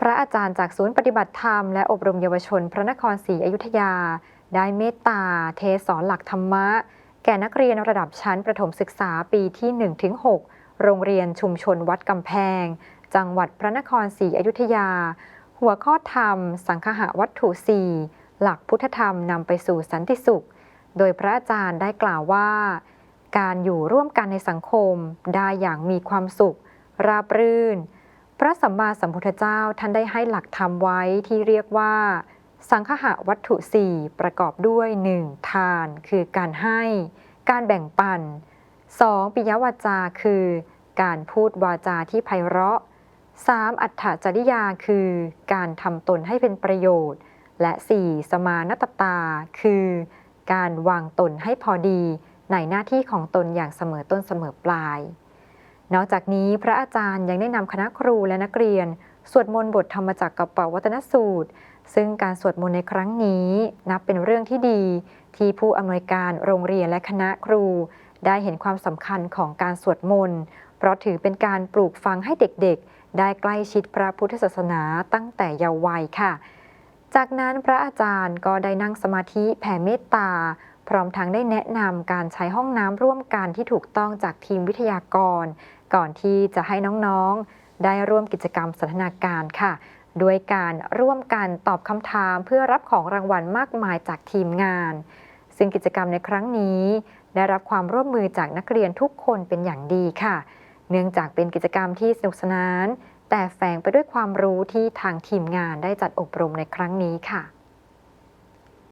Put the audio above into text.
พระอาจารย์จากศูนย์ปฏิบัติธรรมและอบรมเยาวชน พระนครศรีอยุธยา ได้เมตตา เทศสอนหลักธรรมะ แก่นักเรียนระดับชั้นประถมศึกษาปีที่ 1-6 โรงเรียนชุมชนวัดกำแพง จังหวัดพระนครศรีอยุธยา หัวข้อธรรม สังคหวัตถุสี่หลักพุทธธรรมนำไปสู่สันติสุข โดยพระอาจารย์ได้กล่าวว่า การอยู่ร่วมกันในสังคมได้อย่างมีความสุข ราบรื่น พระสัมมาสัมพุทธเจ้าท่านได้ให้หลักธรรมไว้ที่เรียกว่า สังคหวัตถุสี่ประกอบด้วย 1. ทานคือการให้ การแบ่งปัน 2. ปิยวาจาคือ การพูดวาจาที่ไพเราะ 3. อัตถจริยาคือ การทำตนให้เป็นประโยชน์ และ 4. สมานตตา คือ การวางตนให้พอดีในหน้าที่ของตนอย่างเสมอต้นเสมอปลาย นอกจากนี้พระอาจารย์ยังได้นำคณะครูและนักเรียน สวดมนต์บทธรรมจักรกับปวัตนสูตร ซึ่งการสวดมนต์ในครั้งนี้นับเป็นเรื่องที่ดี ที่ผู้อำนวยการโรงเรียนและคณะครู ได้เห็นความสำคัญของการสวดมนต์เพราะถือเป็นการปลูกฝังให้เด็กๆ ได้ใกล้ชิดพระพุทธศาสนาตั้งแต่เยาว์วัยค่ะ จากนั้นพระอาจารย์ก็ได้นั่งสมาธิแผ่เมตตา พร้อมทั้งได้แนะนำการใช้ห้องน้ำร่วมกันที่ถูกต้องจากทีมวิทยากร ก่อนที่จะให้น้องๆ ได้ร่วมกิจกรรมสันทนาการค่ะ โดยการร่วมกันตอบคำถามเพื่อรับของรางวัลมากมายจากทีมงาน ซึ่งกิจกรรมในครั้งนี้ ได้รับความร่วมมือจากนักเรียนทุกคนเป็นอย่างดีค่ะ เนื่องจากเป็นกิจกรรมที่สนุกสนาน แต่แฝงไปด้วยความรู้ที่ทางทีมงานได้จัดอบรมในครั้งนี้ค่ะ